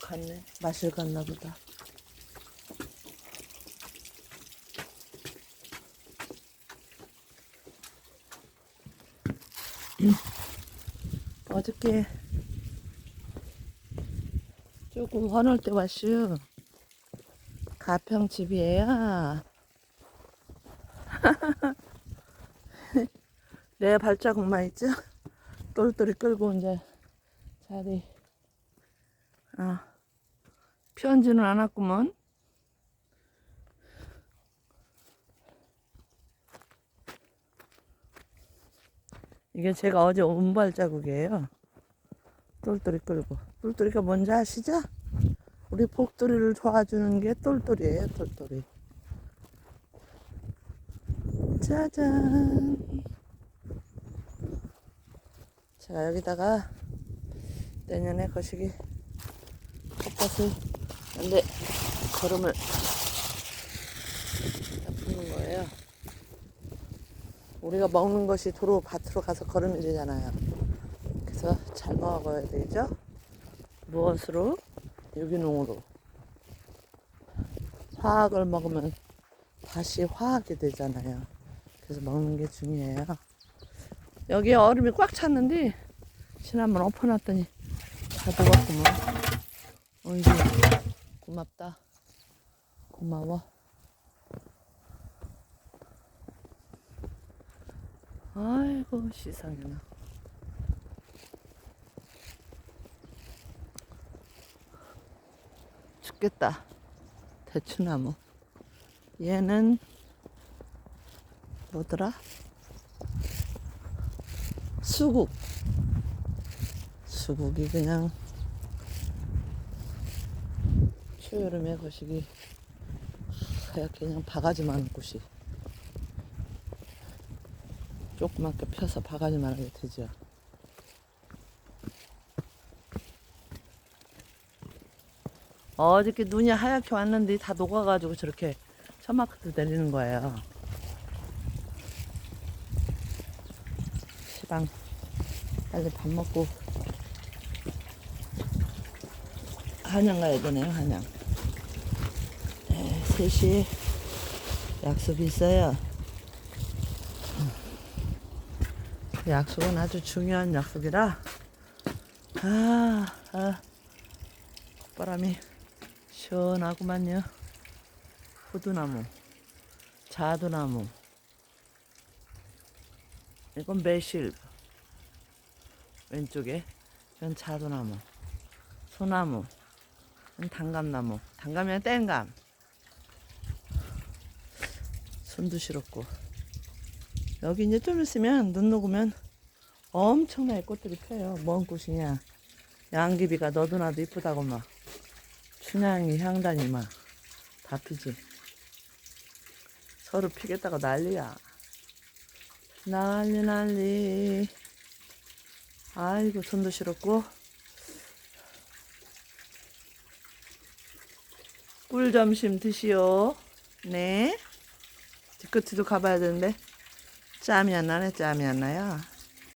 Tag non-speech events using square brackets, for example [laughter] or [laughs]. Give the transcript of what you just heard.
갔네. 마실 갔나 보다. 어저께 조금 화날 때 왔슈. 가평집이에요. [laughs] 내 발자국만 있죠? 똘똘이 끌고 이제 자리. 아, 편지는 안 왔구먼. 이게 제가 어제 온 발자국이에요. 똘똘이 끌고. 똘똘이가 뭔지 아시죠? 우리 복돌이를 도와주는 게 똘똘이에요, 똘똘이. 짜잔. 제가 여기다가 내년에 거시기 텃밭을 근데 걸음을 푸는 거예요. 우리가 먹는 것이 도로 밭으로 가서 걸으면 되잖아요. 그래서 잘 먹어야 되죠. 무엇으로? 유기농으로. 화학을 먹으면 다시 화학이 되잖아요. 그래서 먹는 게 중요해요. 여기 얼음이 꽉 찼는데 지난번 엎어놨더니 다 녹았구먼. 어이구 고맙다. 고마워. 아이고 세상에나. 죽겠다. 대추나무. 얘는 뭐더라? 수국. 수국이 그냥 초여름에 거시기 하얗게 그냥 바가지 많은 곳이 조그맣게 펴서 바가지만 하게 되죠. 어저께 눈이 하얗게 왔는데 다 녹아가지고 저렇게 처마크도 내리는 거예요. 시방 빨리 밥 먹고 한양 가야 되네요, 한양. 네, 3시에 약속이 있어요. 그 약속은 아주 중요한 약속이라, 아, 아, 바람이 시원하구만요. 호두나무, 자두나무, 이건 매실, 왼쪽에, 이건 자두나무, 소나무, 단감나무, 단감이랑 땡감, 손도 시렵고, 여기 이제 좀 있으면 눈 녹으면 엄청나게 꽃들이 펴요. 뭔 꽃이냐. 양귀비가 너도 나도 이쁘다고 막. 춘향이 향단이 막 다 피지. 서로 피겠다고 난리야. 난리 난리. 아이고 손도 시렵고. 꿀 점심 드시오. 네. 뒤끝으로 가봐야 되는데 짬이 안 나네 짬이 안 나요.